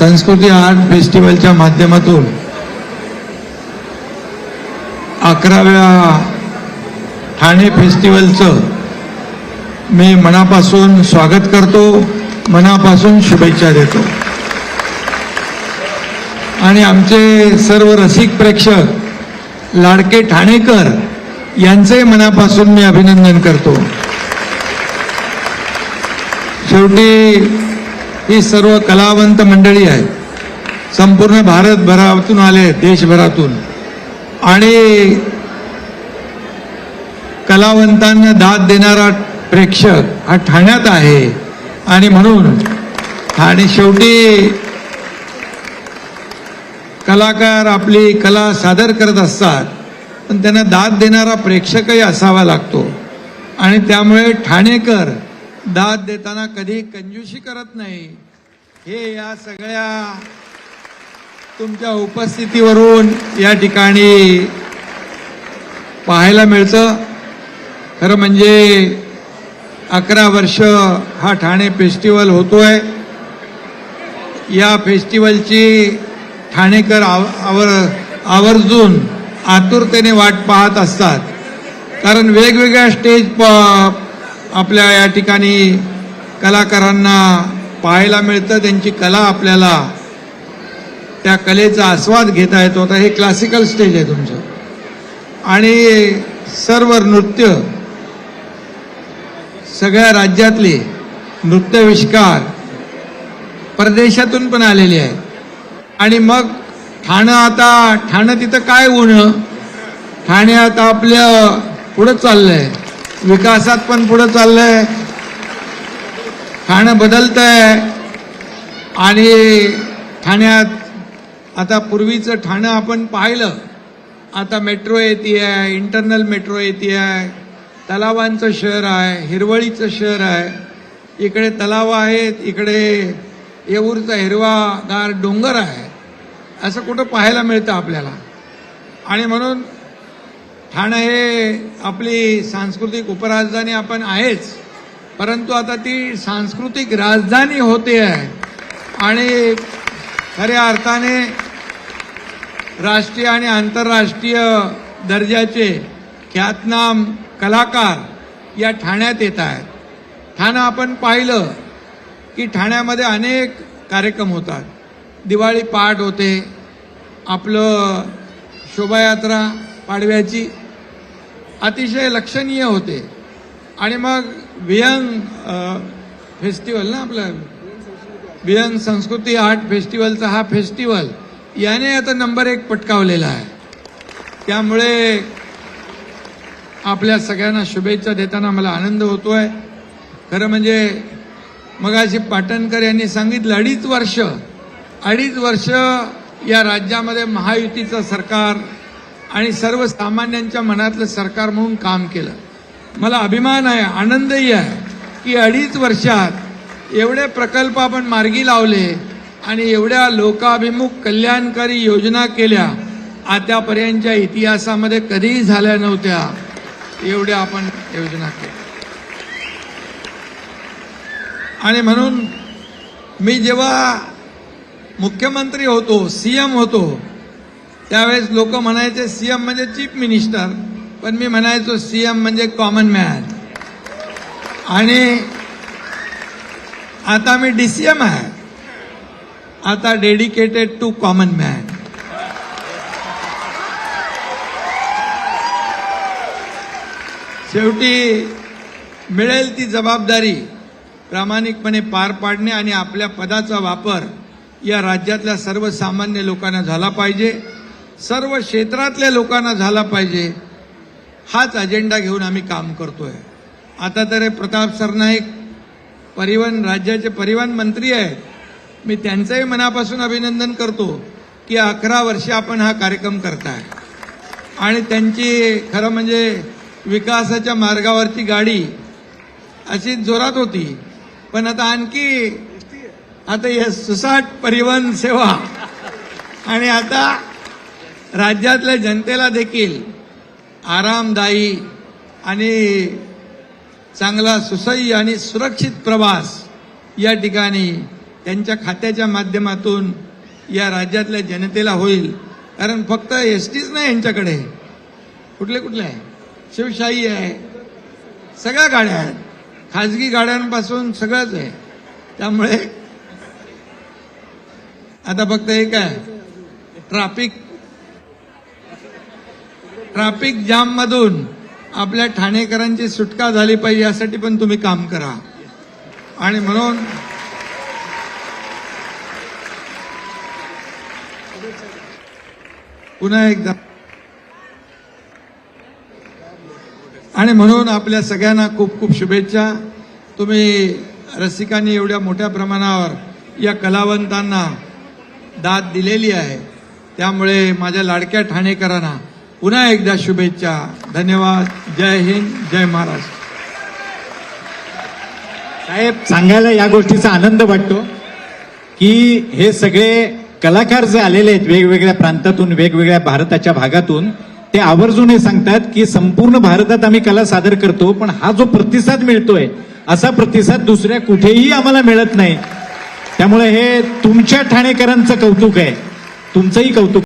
संस्कृती आर्ट फेस्टिवलच्या माध्यमातून अकराव्या ठाणे फेस्टिवलचं मी मनापासून स्वागत करतो मनापासून शुभेच्छा देतो. आणि आमचे सर्व रसिक प्रेक्षक लाडके ठाणेकर यांचे मनापासून मी अभिनंदन करतो. शेवटी ही सर्व कलावंत मंडळी आहेत. संपूर्ण भारतभरातून आले देशभरातून. आणि कलावंतांना दाद देणारा प्रेक्षक हा ठाण्यात आहे. आणि म्हणून आणि शेवटी कलाकार आपली कला सादर करत असतात पण त्यांना दाद देणारा प्रेक्षकही असावा लागतो. आणि त्यामुळे ठाणेकर दाद देताना कधी कंजूशी करत नाही. हे या सगळ्या तुमच्या उपस्थितीवरून या ठिकाणी पाहायला मिळतं. खरं म्हणजे अकरा वर्ष हा ठाणे फेस्टिवल होतोय. या फेस्टिवलची ठाणेकर आव आवर आवर्जून आतुरतेने वाट पाहत असतात. कारण वेगवेगळ्या स्टेज प आपल्या या ठिकाणी कलाकारांना पाहायला मिळतं त्यांची कला आपल्याला त्या कलेचा आस्वाद घेता येतो. आता हे क्लासिकल स्टेज आहे तुमचं. आणि सर्व नृत्य सगळ्या राज्यातले नृत्यविष्कार परदेशातून पण आलेले आहेत. आणि मग ठाणं आता ठाणं तिथं काय उणं ठाणे आता आपलं पुढं आहे विकासात पण पुढं चाललंय. ठाणं बदलतंय. आणि ठाण्यात आता पूर्वीचं ठाणं आपण पाहिलं. आता मेट्रो येते आहे इंटरनल मेट्रो येते आहे तलावांचं शहर आहे हिरवळीचं शहर आहे. इकडे तलाव आहेत इकडे येऊरचा हिरवागार डोंगर आहे. असं कुठं पाहायला मिळतं आपल्याला? आणि म्हणून ठाणं हे आपली सांस्कृतिक उपराजधानी आपण आहेच परंतु आता ती सांस्कृतिक राजधानी होते आहे. आणि खऱ्या अर्थाने राष्ट्रीय आणि आंतरराष्ट्रीय दर्जाचे ख्यातनाम कलाकार या ठाण्यात येत आहेत. ठाणं आपण पाहिलं की ठाण्यामध्ये अनेक कार्यक्रम होतात. दिवाळी पहाट होते आपलं शोभायात्रा पाडव्याची अतिशय लक्षणीय होते. आणि मग वियन फेस्टिवल ना आपलं? वियन संस्कृती आर्ट फेस्टिवलचा हा फेस्टिवल याने आता नंबर एक पटकावलेला आहे. त्यामुळे आपल्या सगळ्यांना शुभेच्छा देताना मला आनंद होतोय. खरं म्हणजे मगाशी पाटणकर यांनी सांगितलं अडीच वर्ष अडीच वर्ष या राज्यामध्ये महायुतीचं सरकार आणि सर्वसामान्यांच्या मनातलं सरकार म्हणून काम केलं. मला अभिमान आहे आनंदही आहे की अडीच वर्षात एवढे प्रकल्प आपण मार्गी लावले आणि एवढ्या लोकाभिमुख कल्याणकारी योजना केल्या आतापर्यंतच्या इतिहासामध्ये कधीही झाल्या नव्हत्या एवढ्या आपण योजना केल्या. आणि म्हणून मी जेव्हा मुख्यमंत्री होतो सीएम होतो त्यावेळेस लोक म्हणायचे सीएम म्हणजे चीफ मिनिस्टर. पण मी म्हणायचो सीएम म्हणजे कॉमन मॅन. आणि आता मी डीसीएम आहे. आता डेडिकेटेड टू कॉमन मॅन. शेवटी मिळेल ती जबाबदारी प्रामाणिकपणे पार पाडणे आणि आपल्या पदाचा वापर या राज्यातल्या सर्वसामान्य लोकांना झाला पाहिजे. सर्व क्षेत्रातल्या लोकांना झाला पाहिजे. हाच अजेंडा घेऊन आम्ही काम करतोय. आता तर प्रताप सरनाईक परिवहन राज्याचे परिवहन मंत्री आहेत. मी त्यांचंही मनापासून अभिनंदन करतो की अकरा वर्षे आपण हा कार्यक्रम करताय. आणि त्यांची खरं म्हणजे विकासाच्या मार्गावरची गाडी अशी जोरात होती. पण आता आणखी आता हे सुसाट परिवहन सेवा आणि आता राज्यातल्या जनतेला देखील आरामदायी आणि चांगला सुसह्य आणि सुरक्षित प्रवास या ठिकाणी त्यांच्या खात्याच्या माध्यमातून या राज्यातल्या जनतेला होईल. कारण फक्त एस टीच नाही यांच्याकडे. कुठले कुठले? आहे शिवशाही आहे. सगळ्या गाड्या आहेत. खाजगी गाड्यांपासून सगळंच आहे. त्यामुळे आता फक्त एक आहे. ट्राफिक ट्राफिक जाम मधून आपल्या ठाणेकरांची सुटका झाली पाहिजे यासाठी पण तुम्ही काम करा. आणि म्हणून पुन्हा एकदा. आणि म्हणून आपल्या सगळ्यांना खूप खूप शुभेच्छा. तुम्ही रसिकांनी एवढ्या मोठ्या प्रमाणावर या कलावंतांना दाद दिलेली आहे. त्यामुळे माझ्या लाडक्या ठाणेकरांना पुन्हा एकदा शुभेच्छा. धन्यवाद. जय हिंद जय महाराष्ट्र. साहेब सांगायला या गोष्टीचा आनंद वाटतो की हे सगळे कलाकार जे आलेले आहेत वेगवेगळ्या प्रांतातून वेगवेगळ्या भारताच्या भागातून ते आवर्जून हे सांगतात की संपूर्ण भारतात आम्ही कला सादर करतो पण हा जो प्रतिसाद मिळतोय असा प्रतिसाद दुसऱ्या कुठेही आम्हाला मिळत नाही. त्यामुळे हे तुमच्या ठाणेकरांचं कौतुक आहे. तुमचंही कौतुक